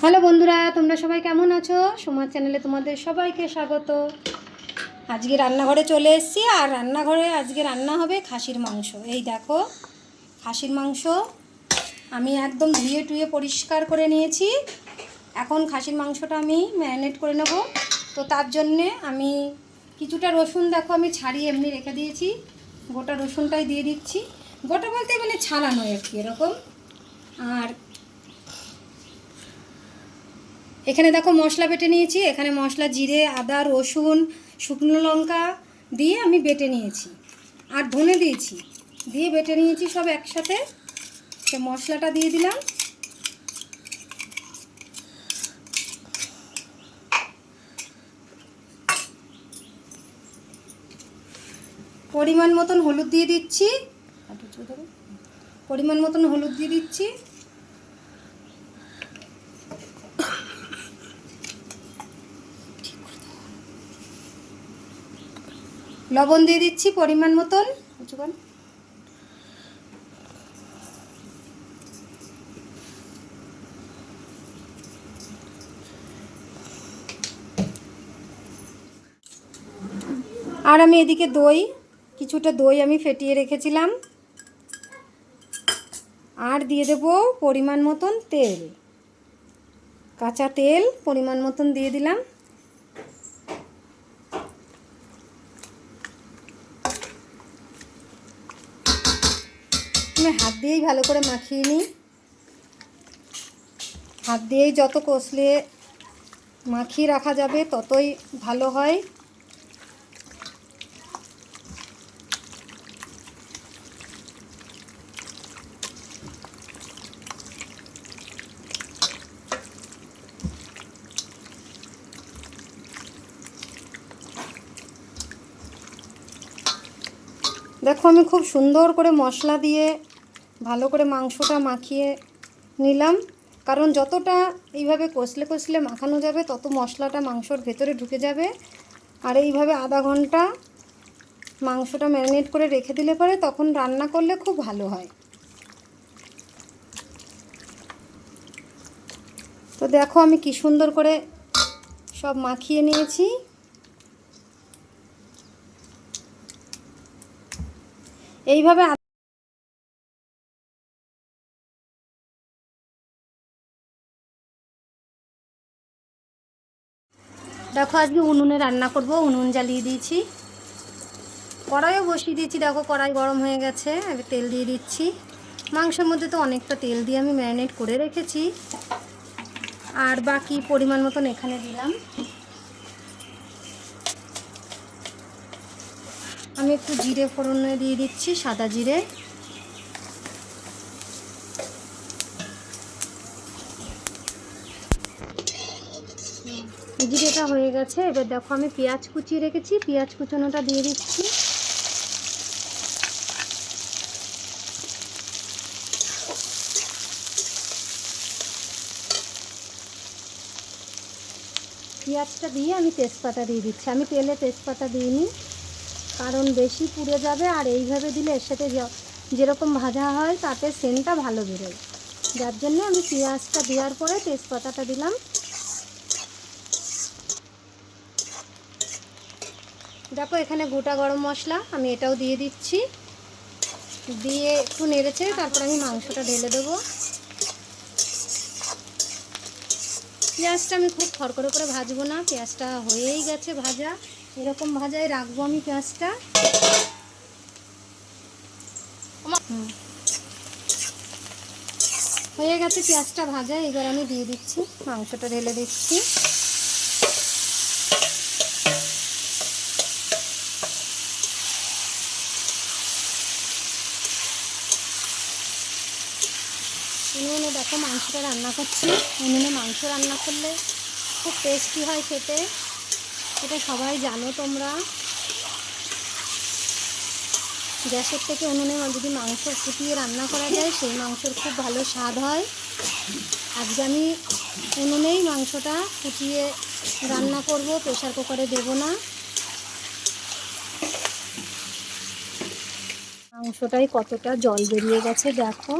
Hello বন্ধুরা, তোমরা সবাই কেমন আছো? সোমার চ্যানেলে তোমাদের সবাইকে স্বাগত। আজকে রান্নাঘরে চলে এসেছি, আর রান্নাঘরে আজকে রান্না হবে খাসির মাংস। এই দেখো, খাসির মাংস আমি একদম ধুয়ে টুয়ে পরিষ্কার করে নিয়েছি। এখন খাসির মাংসটা আমি ম্যারিনেট করে নেব। তো তার জন্যে আমি কিছুটা রসুন দেখো আমি ছাড়িয়ে এমনি রেখে দিয়েছি। গোটা রসুনটাই দিয়ে দিচ্ছি। গোটা বলতে মানে ছাড়ানো আর কি, এরকম। আর এখানে দেখো মশলা বেটে নিয়েছি, এখানে মশলা, জিরে, আদা, রসুন, শুকনো লঙ্কা দিয়ে আমি বেটে নিয়েছি। আর ধনে দিয়েছি, দিয়ে বেটে নিয়েছি সব একসাথে। সে মশলাটা দিয়ে দিলাম। পরিমাণ মতন হলুদ দিয়ে দিচ্ছি। পরিমাণ মতন হলুদ দিয়ে দিচ্ছি। লবণ দিয়ে দিচ্ছি পরিমাণ মতন। কর। আর আমি এদিকে দই, কিছুটা দই আমি ফেটিয়ে রেখেছিলাম। আর দিয়ে দেব পরিমাণ মতন তেল। কাঁচা তেল পরিমাণ মতন দিয়ে দিলাম। আমি হাত দিয়েই ভালো করে মাখিয়ে নিই। হাত দিয়েই যত কষলে মাখিয়ে রাখা যাবে ততই ভালো হয়। দেখো, আমি খুব সুন্দর করে মশলা দিয়ে ভালো করে মাংসটা মাখিয়ে নিলাম। কারণ যতটা এইভাবে কষলে কষলে মাখানো যাবে, তত মশলাটা মাংসর ভেতরে ঢুকে যাবে। আর এইভাবে আধা ঘণ্টা মাংসটা ম্যারিনেট করে রেখে দিলে পরে তখন রান্না করলে খুব ভালো হয়। তো দেখো, আমি কি সুন্দর করে সব মাখিয়ে নিয়েছি। এইভাবে দেখো, আজকে উনুনে রান্না করব, উনুন জ্বালিয়ে দিয়েছি। কড়াইও বসিয়ে দিয়েছি, দেখো, কড়াই গরম হয়ে গেছে আমি তেল দিয়ে দিচ্ছি। মাংসের মধ্যে তো অনেকটা তেল দিয়ে আমি ম্যারিনেট করে রেখেছি। আর বাকি পরিমাণ মতন এখানে দিলাম। আমি একটু জিরে ফোড়নে দিয়ে দিচ্ছি, সাদা জিরে। জিরেটা হয়ে গেছে। এবার দেখো আমি পেঁয়াজ কুচিয়ে রেখেছি, পেঁয়াজ কুচানোটা দিয়ে দিচ্ছি। পেঁয়াজটা দিয়ে আমি তেজপাতা দিয়ে দিচ্ছি। আমি তেলে তেজপাতা দিইনি। কারণ বেশি পুড়ে যাবে আর এইভাবে দিলে এর সাথে যেরকম ভাজা হয় তাতে সেন্টটা ভালো বেরোয়। যার জন্য আমি পেঁয়াজটা দেওয়ার পরে তেজপাতাটা দিলাম। দেখো এখানে গোটা গরম মশলা, আমি এটাও দিয়ে দিচ্ছি। দিয়ে একটু নেড়েছে তারপর আমি মাংসটা ঢেলে দেবো। পেঁয়াজটা আমি খুব খড়খড়ে করে ভাজবো না, পেঁয়াজটা হয়েই গেছে ভাজা। এরকম ভাজায় রাখব আমি পেঁয়াজটা? হয়ে গেছে পেঁয়াজটা ভাজা, এবার আমি দিয়ে দিচ্ছি, মাংসটা ঢেলে দিচ্ছি। উনুনে দেখো মাংসটা রান্না করছি। উনুনে মাংস রান্না করলে খুব টেস্টি হয় খেতে। এটা সবাই জানো তোমরা। গ্যাসের থেকে উনুনে যদি মাংস ফুটিয়ে রান্না করা যায়, সেই মাংসর খুব ভালো স্বাদ হয়। আজকে আমি উনুনেই মাংসটা ফুটিয়ে রান্না করব প্রেশার কুকারে দেব না। মাংসটাই কতটা জল বেরিয়ে গেছে দেখো।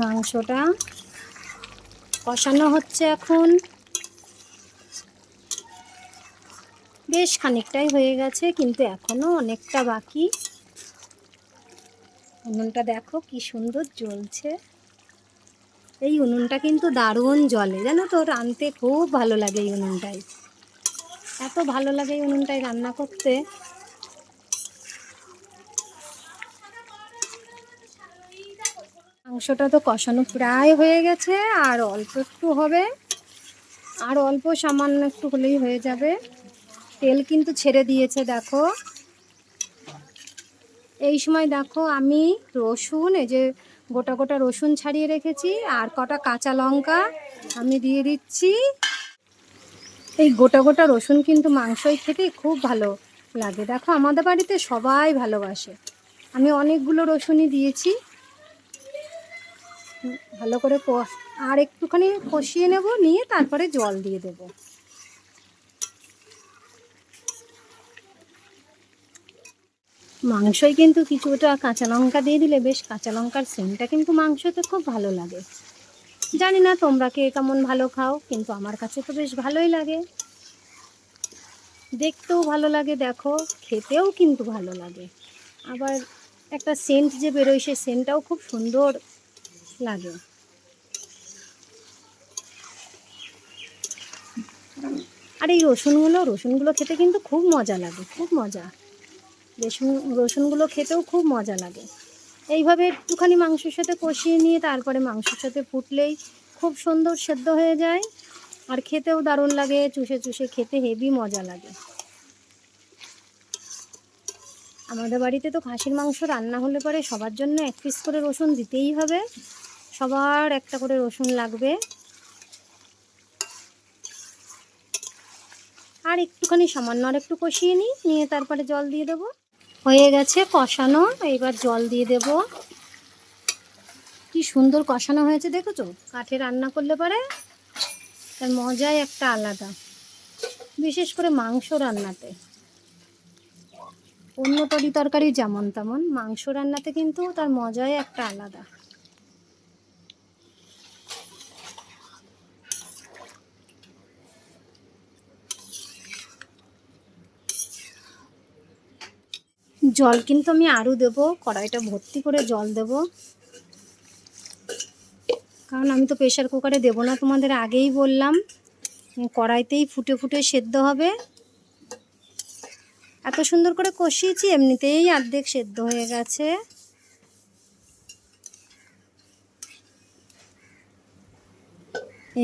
মাংসটা কষানো হচ্ছে এখন। বেশ খানিকটাই হয়ে গেছে, কিন্তু এখনও অনেকটা বাকি। উনুনটা দেখো কি সুন্দর জ্বলছে। এই উনুনটা কিন্তু দারুণ জলে জানো তো? রাঁধতে খুব ভালো লাগে এই উনুনটাই। এত ভালো লাগে এই উনুনটাই রান্না করতে। মাংসটা তো কষানো প্রায় হয়ে গেছে, আর অল্প একটু হবে। আর অল্প সামান্য একটু হলেই হয়ে যাবে। তেল কিন্তু ছেড়ে দিয়েছে, দেখো। এই সময় দেখো আমি রসুন, এই যে গোটা গোটা রসুন ছাড়িয়ে রেখেছি, আর কটা কাঁচা লঙ্কা আমি দিয়ে দিচ্ছি। এই গোটা গোটা রসুন কিন্তু মাংসই খেতে খুব ভালো লাগে। দেখো, আমাদের বাড়িতে সবাই ভালোবাসে। আমি অনেকগুলো রসুনই দিয়েছি। ভালো করে আর একটুখানি কষিয়ে নেব, নিয়ে তারপরে জল দিয়ে দেব। মাংসই কিন্তু কিছুটা কাঁচা লঙ্কা দিয়ে দিলে বেশ কাঁচা লঙ্কার সেন্টটা কিন্তু মাংসতে খুব ভালো লাগে। জানি না তোমরা কে কেমন ভালো খাও, কিন্তু আমার কাছে তো বেশ ভালোই লাগে। দেখতেও ভালো লাগে, দেখো, খেতেও কিন্তু ভালো লাগে। আবার একটা সেন্ট যে বেরোয় সে সেন্টটাও খুব সুন্দর লাগে। আর এই রসুনগুলো রসুনগুলো খেতে কিন্তু খুব মজা লাগে, খুব মজা। রসুন, রসুনগুলো খেতেও খুব মজা লাগে। এইভাবে একটুখানি মাংসের সাথে কষিয়ে নিয়ে তারপরে মাংসের সাথে ফুটলেই খুব সুন্দর সেদ্ধ হয়ে যায়। আর খেতেও দারুণ লাগে, চুষে চুষে খেতে হেভি মজা লাগে। আমাদের বাড়িতে তো খাসির মাংস রান্না হলে পরে সবার জন্য এক পিস করে রসুন দিতেই হবে। সবার একটা করে রসুন লাগবে। আর একটুখানি সামান্য আর একটু কষিয়ে নিই, নিয়ে তারপরে জল দিয়ে দেবো। হয়ে গেছে কষানো এইবার জল দিয়ে দেব। কি সুন্দর কষানো হয়েছে, দেখেছ? কাঠে রান্না করলে পারে, তার মজাই একটা আলাদা। বিশেষ করে মাংস রান্নাতে। অন্য তরি তরকারি যেমন তেমন, মাংস রান্নাতে কিন্তু তার মজাই একটা আলাদা। জল কিন্তু আমি আরও দেবো, কড়াইটা ভর্তি করে জল দেব। কারণ আমি তো প্রেশার কুকারে দেবো না, তোমাদের আগেই বললাম, কড়াইতেই ফুটে ফুটে সেদ্ধ হবে। এত সুন্দর করে কষিয়েছি, এমনিতেই অর্ধেক সেদ্ধ হয়ে গেছে।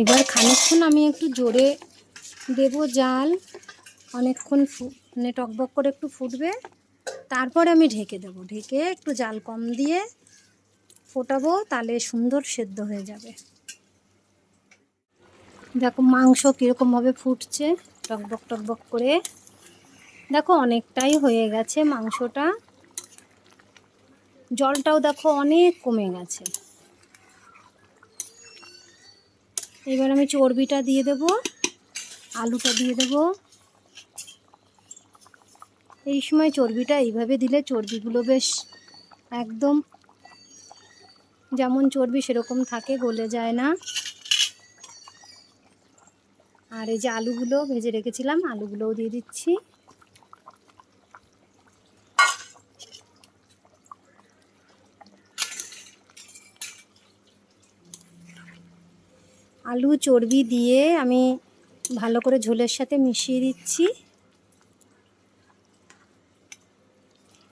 এবার খানিকক্ষণ আমি একটু জোরে দেব জাল, অনেকক্ষণ মানে টকবক করে একটু ফুটবে। তারপরে আমি ঢেকে দেবো। ঢেকে একটু জাল কম দিয়ে ফোটাবো, তাহলে সুন্দর সেদ্ধ হয়ে যাবে। দেখো মাংস কীরকমভাবে ফুটছে, টকবক টকবক করে। দেখো অনেকটাই হয়ে গেছে মাংসটা। জলটাও দেখো অনেক কমে গেছে। এবার আমি চর্বিটা দিয়ে দেব, আলুটা দিয়ে দেব। এই সময় চর্বিটা এইভাবে দিলে চর্বিগুলো বেশ একদম যেমন চর্বি সেরকম থাকে, গলে যায় না। আর এই যে আলুগুলো ভেজে রেখেছিলাম, আলুগুলোও দিয়ে দিচ্ছি। আলু চর্বি দিয়ে আমি ভালো করে ঝোলের সাথে মিশিয়ে দিচ্ছি।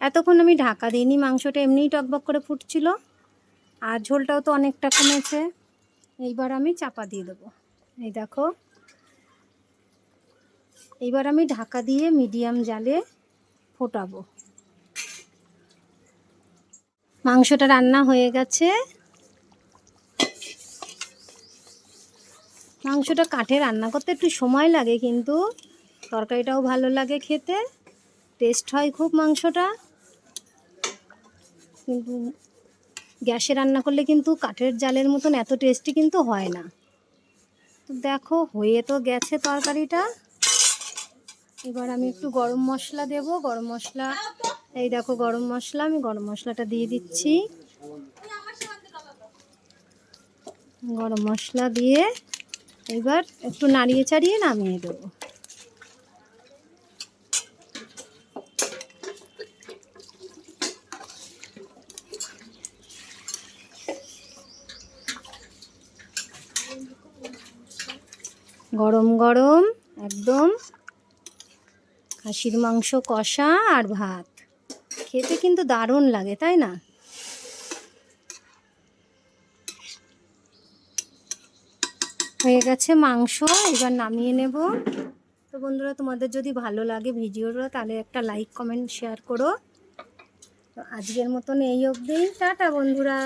এতক্ষণ আমি ঢাকা দিইনি, মাংসটা এমনিই টকবক করে ফুটছিল। আর ঝোলটাও তো অনেকটা কমেছে। এইবার আমি চাপা দিয়ে দেবো। এই দেখো। এইবার আমি ঢাকা দিয়ে মিডিয়াম জালে ফোটাবো। মাংসটা রান্না হয়ে গেছে। মাংসটা কাঠে রান্না করতে একটু সময় লাগে, কিন্তু তরকারিটাও ভালো লাগে খেতে। টেস্ট হয় খুব মাংসটা। কিন্তু গ্যাসে রান্না করলে কিন্তু কাঠের জালের মতন এত টেস্টি কিন্তু হয় না। তো দেখো, হয়ে তো গেছে তরকারিটা। এবার আমি একটু গরম মশলা দেব। গরম মশলা, এই দেখো গরম মশলা, আমি গরম মশলাটা দিয়ে দিচ্ছি। গরম মশলা দিয়ে এবার একটু নাড়িয়ে চাড়িয়ে নামিয়ে দেবো। গরম গরম, একদম। খাসির মাংস কষা আর ভাত। খেতে কিন্তু দারুণ লাগে, তাই না? হয়ে গেছে মাংস, এবার নামিয়ে নেব। তো বন্ধুরা, তোমাদের যদি ভালো লাগে ভিডিওটা, তাহলে একটা লাইক, কমেন্ট, শেয়ার করো। তো আজকের মতন এই অবধি। টাটা বন্ধুরা।